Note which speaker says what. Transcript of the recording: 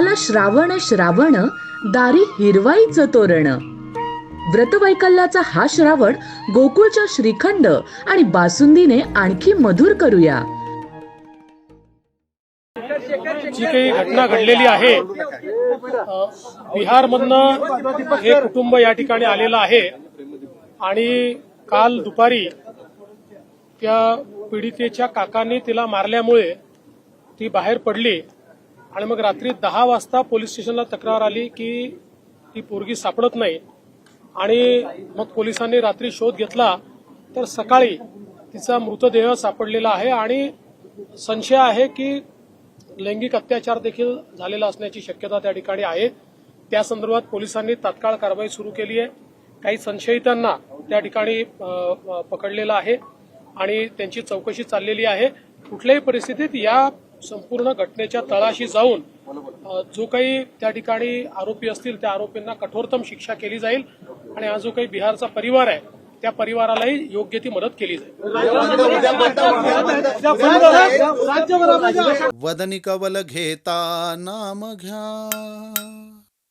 Speaker 1: आला श्रावण श्रावण दारी हिरवाईचं तोरण. व्रतवैकल्याचा हा श्रावण गोकुळच्या श्रीखंड आणि बासुंदीने आणखी मधुर करूया.
Speaker 2: जी काही घटना घडलेली आहे बिहारमधनं हे कुटुंब या ठिकाणी आलेलं आहे आणि काल दुपारी त्या पीडितेच्या काकाने तिला मारल्यामुळे ती बाहेर पडली. आणि मग रात्री दहा वाजता पोलीस स्टेशनला तक्रार आली की ती पोरगी सापडत नाही. आणि मग पोलिसांनी रात्री शोध घेतला तर सकाळी तिचा मृतदेह सापडलेला आहे आणि संशय आहे की लैंगिक अत्याचार देखील झालेला असण्याची शक्यता त्या ठिकाणी आहे. त्या संदर्भात पोलिसांनी तात्काळ कारवाई सुरू केली आहे. काही संशयितांना त्या ठिकाणी पकडलेलं आहे आणि त्यांची चौकशी चाललेली आहे. कुठल्याही परिस्थितीत या संपूर्ण घटनेच्या तळाशी जाऊन जो काही त्या ठिकाणी आरोपी असतील त्या आरोपींना कठोरतम शिक्षा केली जाईल आणि हा जो काही बिहारचा परिवार आहे त्या परिवारालाही योग्य ती मदत केली जाईल.
Speaker 3: वदनी कवल घेता नाम घ्या.